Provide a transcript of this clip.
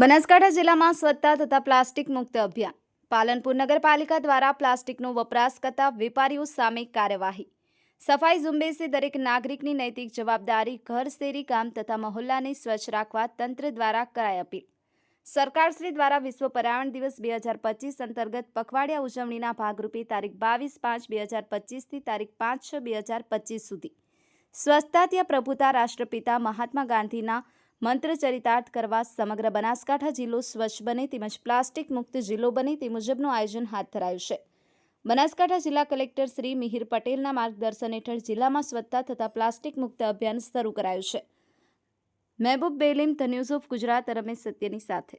બનાસકાંઠા જિલ્લામાં સ્વચ્છતા તથા પ્લાસ્ટિક મુક્ત અભિયાન. પાલનપુર નગરપાલિકા દ્વારા પ્લાસ્ટિકનો વપરાશ કરતા વેપારીઓ સામે કાર્યવાહી. સફાઈ ઝુંબેશે દરેક નાગરિકની નૈતિક જવાબદારી ઘર શેરી ગામ તથા મહોલ્લાને સ્વચ્છ રાખવા તંત્ર દ્વારા કરાઈ અપીલ. સરકારશ્રી દ્વારા વિશ્વ પર્યાવરણ દિવસ બે હજાર પચીસ અંતર્ગત પખવાડિયા ઉજવણીના ભાગરૂપે તારીખ બાવીસ પાંચ બે હજાર પચીસથી તારીખ પાંચ છ બે હજાર પચીસ સુધી. સ્વચ્છતા ત્યાં પ્રભુતા રાષ્ટ્રપિતા મહાત્મા ગાંધીના મંત્ર ચરિતાર્થ કરવા સમગ્ર બનાસકાંઠા જિલ્લો સ્વચ્છ બને તેમજ પ્લાસ્ટિક મુક્ત જિલ્લો બને તે મુજબનું આયોજન હાથ ધરાયું છે. બનાસકાંઠા જિલ્લા કલેક્ટર શ્રી મિહિર પટેલના માર્ગદર્શન હેઠળ જિલ્લામાં સ્વચ્છતા તથા પ્લાસ્ટિક મુક્ત અભિયાન શરૂ કરાયું છે. મહેબૂબ બેલીમ, ધ ઓફ ગુજરાત, રમેશ સત્યની સાથે.